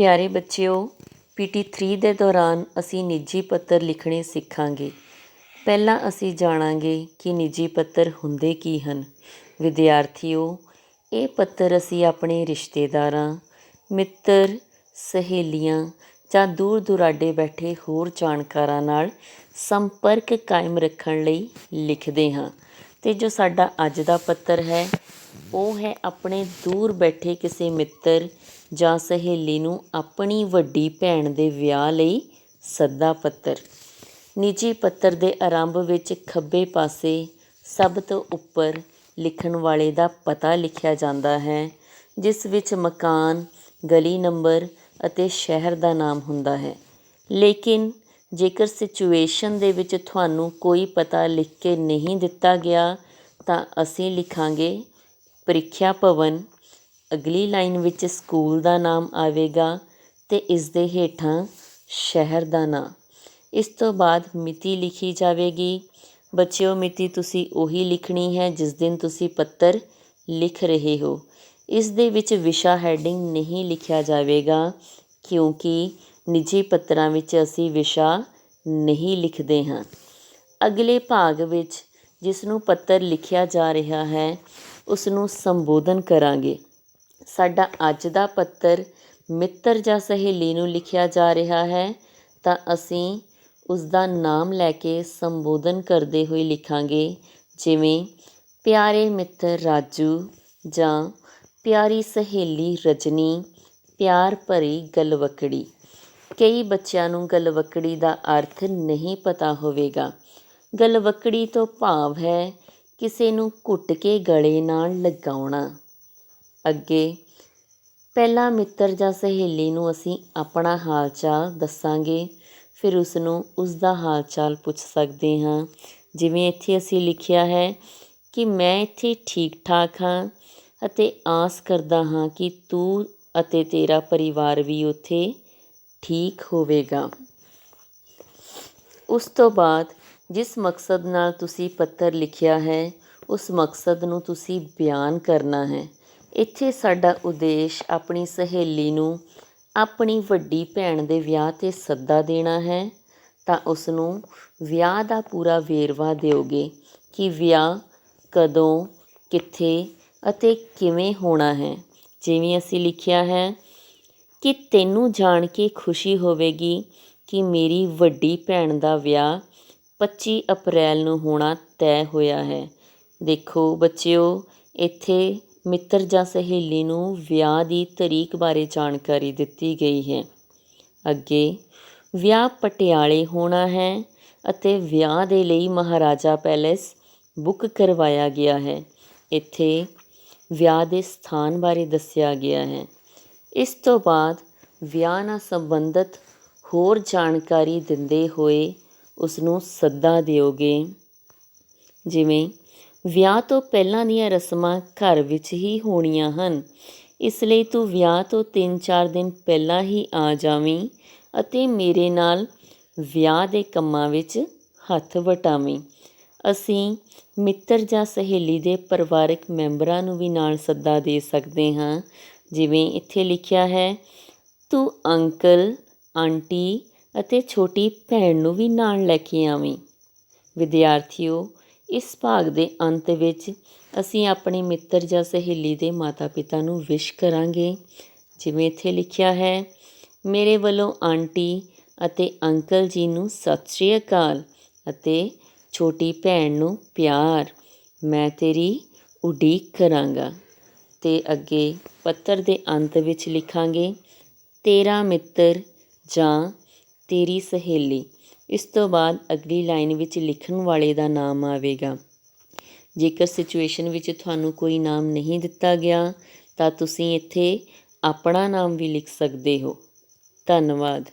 ਪਿਆਰੇ ਬੱਚਿਓ ਪੀਟੀ 3 ਦੇ ਦੌਰਾਨ ਅਸੀਂ ਨਿੱਜੀ ਪੱਤਰ ਲਿਖਣੇ ਸਿੱਖਾਂਗੇ। ਪਹਿਲਾਂ ਅਸੀਂ ਜਾਣਾਂਗੇ ਕਿ ਨਿੱਜੀ ਪੱਤਰ ਹੁੰਦੇ ਕੀ ਹਨ। ਵਿਦਿਆਰਥੀਓ, ਇਹ ਪੱਤਰ ਅਸੀਂ ਆਪਣੇ ਰਿਸ਼ਤੇਦਾਰਾਂ, ਮਿੱਤਰ, ਸਹੇਲੀਆਂ ਜਾਂ ਦੂਰ ਦੁਰਾਡੇ ਬੈਠੇ ਹੋਰ ਜਾਣਕਾਰਾਂ ਨਾਲ ਸੰਪਰਕ ਕਾਇਮ ਰੱਖਣ ਲਈ ਲਿਖਦੇ ਹਾਂ ਅਤੇ ਜੋ ਸਾਡਾ ਅੱਜ ਦਾ ਪੱਤਰ ਹੈ ਉਹ ਹੈ ਆਪਣੇ ਦੂਰ ਬੈਠੇ ਕਿਸੇ ਮਿੱਤਰ ਜਾਂ ਸਹੇਲੀ ਨੂੰ ਆਪਣੀ ਵੱਡੀ ਭੈਣ ਦੇ ਵਿਆਹ ਲਈ ਸੱਦਾ ਪੱਤਰ। ਨਿੱਜੀ ਪੱਤਰ ਦੇ ਆਰੰਭ ਵਿੱਚ ਖੱਬੇ ਪਾਸੇ ਸਭ ਤੋਂ ਉੱਪਰ ਲਿਖਣ ਵਾਲੇ ਦਾ ਪਤਾ ਲਿਖਿਆ ਜਾਂਦਾ ਹੈ, ਜਿਸ ਵਿੱਚ ਮਕਾਨ, ਗਲੀ ਨੰਬਰ ਅਤੇ ਸ਼ਹਿਰ ਦਾ ਨਾਮ ਹੁੰਦਾ ਹੈ। ਲੇਕਿਨ ਜੇਕਰ ਸਿਚੁਏਸ਼ਨ ਦੇ ਵਿੱਚ ਤੁਹਾਨੂੰ ਕੋਈ ਪਤਾ ਲਿਖ ਕੇ ਨਹੀਂ ਦਿੱਤਾ ਗਿਆ ਤਾਂ ਅਸੀਂ ਲਿਖਾਂਗੇ ਪ੍ਰੀਖਿਆ ਭਵਨ ਅਗਲੀ ਲਾਈਨ ਵਿੱਚ ਸਕੂਲ ਦਾ ਨਾਮ ਆਵੇਗਾ ਅਤੇ ਇਸ ਦੇ ਹੇਠਾਂ ਸ਼ਹਿਰ ਦਾ ਨਾਂ। ਇਸ ਤੋਂ ਬਾਅਦ ਮਿਤੀ ਲਿਖੀ ਜਾਵੇਗੀ। ਬੱਚਿਓ, ਮਿਤੀ ਤੁਸੀਂ ਉਹੀ ਲਿਖਣੀ ਹੈ ਜਿਸ ਦਿਨ ਤੁਸੀਂ ਪੱਤਰ ਲਿਖ ਰਹੇ ਹੋ। ਇਸ ਦੇ ਵਿੱਚ ਵਿਸ਼ਾ ਹੈਡਿੰਗ ਨਹੀਂ ਲਿਖਿਆ ਜਾਵੇਗਾ ਕਿਉਂਕਿ ਨਿੱਜੀ ਪੱਤਰਾਂ ਵਿੱਚ ਅਸੀਂ ਵਿਸ਼ਾ ਨਹੀਂ ਲਿਖਦੇ ਹਾਂ। ਅਗਲੇ ਭਾਗ ਵਿੱਚ ਜਿਸ ਨੂੰ ਪੱਤਰ ਲਿਖਿਆ ਜਾ ਰਿਹਾ ਹੈ ਉਸ ਨੂੰ ਸੰਬੋਧਨ ਕਰਾਂਗੇ। ਸਾਡਾ ਅੱਜ ਦਾ ਪੱਤਰ ਮਿੱਤਰ ਜਾਂ ਸਹੇਲੀ ਨੂੰ ਲਿਖਿਆ ਜਾ ਰਿਹਾ ਹੈ, ਤਾਂ ਅਸੀਂ ਉਸ ਦਾ ਨਾਮ ਲੈ ਕੇ ਸੰਬੋਧਨ ਕਰਦੇ ਹੋਏ ਲਿਖਾਂਗੇ, ਜਿਵੇਂ, ਪਿਆਰੇ ਮਿੱਤਰ ਰਾਜੂ ਜਾਂ, ਪਿਆਰੀ ਸਹੇਲੀ ਰਜਨੀ, ਪਿਆਰ ਭਰੀ ਗਲਵਕੜੀ। ਕਈ ਬੱਚਿਆਂ ਨੂੰ ਗਲਵਕੜੀ ਦਾ ਅਰਥ ਨਹੀਂ ਪਤਾ ਹੋਵੇਗਾ। ਗਲਵਕੜੀ ਤੋਂ ਭਾਵ ਹੈ ਕਿਸੇ ਨੂੰ ਘੁੱਟ ਕੇ ਗਲੇ ਨਾਲ ਲਗਾਉਣਾ। ਅੱਗੇ, ਪਹਿਲਾਂ ਮਿੱਤਰ ਜਾਂ ਸਹੇਲੀ ਨੂੰ ਅਸੀਂ ਆਪਣਾ ਹਾਲ ਚਾਲ ਦੱਸਾਂਗੇ, ਫਿਰ ਉਸ ਨੂੰ ਉਸ ਦਾ ਹਾਲ ਚਾਲ ਪੁੱਛ ਸਕਦੇ ਹਾਂ। ਜਿਵੇਂ ਇੱਥੇ ਅਸੀਂ ਲਿਖਿਆ ਹੈ ਕਿ ਮੈਂ ਇੱਥੇ ਠੀਕ ਠਾਕ ਹਾਂ ਅਤੇ ਆਸ ਕਰਦਾ ਹਾਂ ਕਿ ਤੂੰ ਅਤੇ ਤੇਰਾ ਪਰਿਵਾਰ ਵੀ ਉੱਥੇ ਠੀਕ ਹੋਵੇਗਾ। ਉਸ ਤੋਂ ਬਾਅਦ ਜਿਸ ਮਕਸਦ ਨਾਲ ਤੁਸੀਂ ਪੱਤਰ ਲਿਖਿਆ ਹੈ, ਉਸ ਮਕਸਦ ਨੂੰ ਤੁਸੀਂ ਬਿਆਨ ਕਰਨਾ ਹੈ। ਇੱਥੇ ਸਾਡਾ ਉਦੇਸ਼ ਆਪਣੀ ਸਹੇਲੀ ਨੂੰ ਆਪਣੀ ਵੱਡੀ ਭੈਣ ਦੇ ਵਿਆਹ 'ਤੇ ਸੱਦਾ ਦੇਣਾ ਹੈ, ਤਾਂ ਉਸ ਨੂੰ ਵਿਆਹ ਦਾ ਪੂਰਾ ਵੇਰਵਾ ਦਿਓਗੇ ਕਿ ਵਿਆਹ ਕਦੋਂ, ਕਿੱਥੇ ਅਤੇ ਕਿਵੇਂ ਹੋਣਾ ਹੈ। ਜਿਵੇਂ ਅਸੀਂ ਲਿਖਿਆ ਹੈ ਕਿ ਤੈਨੂੰ ਜਾਣ ਕੇ ਖੁਸ਼ੀ ਹੋਵੇਗੀ ਕਿ ਮੇਰੀ ਵੱਡੀ ਭੈਣ ਦਾ ਵਿਆਹ 25 ਅਪ੍ਰੈਲ ਨੂੰ ਹੋਣਾ ਤੈਅ ਹੋਇਆ ਹੈ। ਦੇਖੋ ਬੱਚਿਓ, ਇੱਥੇ ਮਿੱਤਰ ਜਾਂ ਸਹੇਲੀ ਨੂੰ ਵਿਆਹ ਦੀ ਤਰੀਕ ਬਾਰੇ ਜਾਣਕਾਰੀ ਦਿੱਤੀ ਗਈ ਹੈ। ਅੱਗੇ, ਵਿਆਹ ਪਟਿਆਲੇ ਹੋਣਾ ਹੈ ਅਤੇ ਵਿਆਹ ਦੇ ਲਈ ਮਹਾਰਾਜਾ ਪੈਲੇਸ ਬੁੱਕ ਕਰਵਾਇਆ ਗਿਆ ਹੈ। ਇੱਥੇ ਵਿਆਹ ਦੇ ਸਥਾਨ ਬਾਰੇ ਦੱਸਿਆ ਗਿਆ ਹੈ। ਇਸ ਤੋਂ ਬਾਅਦ ਵਿਆਹ ਨਾਲ ਸੰਬੰਧਿਤ ਹੋਰ ਜਾਣਕਾਰੀ ਦਿੰਦੇ ਹੋਏ ਉਸ ਨੂੰ ਸੱਦਾ ਦਿਓਗੇ? ਜਿਵੇਂ, ਵਿਆਹ ਤੋਂ ਪਹਿਲਾਂ ਦੀਆਂ ਰਸਮਾਂ ਘਰ ਵਿੱਚ ਹੀ ਹੋਣੀਆਂ ਹਨ। ਇਸ ਲਈ ਤੂੰ ਵਿਆਹ ਤੋਂ 3-4 ਦਿਨ ਪਹਿਲਾਂ ਹੀ ਆ ਜਾਵੀਂ ਅਤੇ ਮੇਰੇ ਨਾਲ ਵਿਆਹ ਦੇ ਕੰਮਾਂ ਵਿੱਚ ਹੱਥ ਵਟਾਵੀਂ। ਅਸੀਂ ਮਿੱਤਰ ਜਾਂ ਸਹੇਲੀ ਦੇ ਪਰਿਵਾਰਕ ਮੈਂਬਰਾਂ ਨੂੰ ਵੀ ਨਾਲ ਸੱਦਾ ਦੇ ਸਕਦੇ ਹਾਂ। ਜਿਵੇਂ, ਇੱਥੇ ਲਿਖਿਆ ਹੈ, ਤੂੰ ਅੰਕਲ, ਆਂਟੀ ਅਤੇ ਛੋਟੀ ਭੈਣ ਨੂੰ ਵੀ ਨਾਲ ਲੈ ਕੇ ਆਵੀਂ। ਵਿਦਿਆਰਥੀਓ, ਇਸ ਭਾਗ ਦੇ ਅੰਤ ਵਿੱਚ ਅਸੀਂ ਆਪਣੇ ਮਿੱਤਰ ਜਾਂ ਸਹੇਲੀ ਦੇ ਮਾਤਾ ਪਿਤਾ ਨੂੰ ਵਿਸ਼ ਕਰਾਂਗੇ। ਜਿਵੇਂ ਇੱਥੇ ਲਿਖਿਆ ਹੈ, ਮੇਰੇ ਵੱਲੋਂ ਆਂਟੀ ਅਤੇ ਅੰਕਲ ਜੀ ਨੂੰ ਸਤਿ ਸ਼੍ਰੀ ਅਕਾਲ ਅਤੇ ਛੋਟੀ ਭੈਣ ਨੂੰ ਪਿਆਰ, ਮੈਂ ਤੇਰੀ ਉਡੀਕ ਕਰਾਂਗਾ। ਤੇ ਅੱਗੇ ਪੱਤਰ ਦੇ ਅੰਤ ਵਿੱਚ ਲਿਖਾਂਗੇ, ਤੇਰਾ ਮਿੱਤਰ ਜਾਂ ਤੇਰੀ ਸਹੇਲੀ। ਇਸ ਤੋਂ ਬਾਅਦ ਅਗਲੀ ਲਾਈਨ ਵਿੱਚ ਲਿਖਣ ਵਾਲੇ ਦਾ ਨਾਮ ਆਵੇਗਾ। ਜੇਕਰ ਸਿਚੁਏਸ਼ਨ ਵਿੱਚ ਤੁਹਾਨੂੰ ਕੋਈ ਨਾਮ ਨਹੀਂ ਦਿੱਤਾ ਗਿਆ, ਤਾਂ ਤੁਸੀਂ ਇੱਥੇ ਆਪਣਾ ਨਾਮ ਵੀ ਲਿਖ ਸਕਦੇ ਹੋ। ਧੰਨਵਾਦ।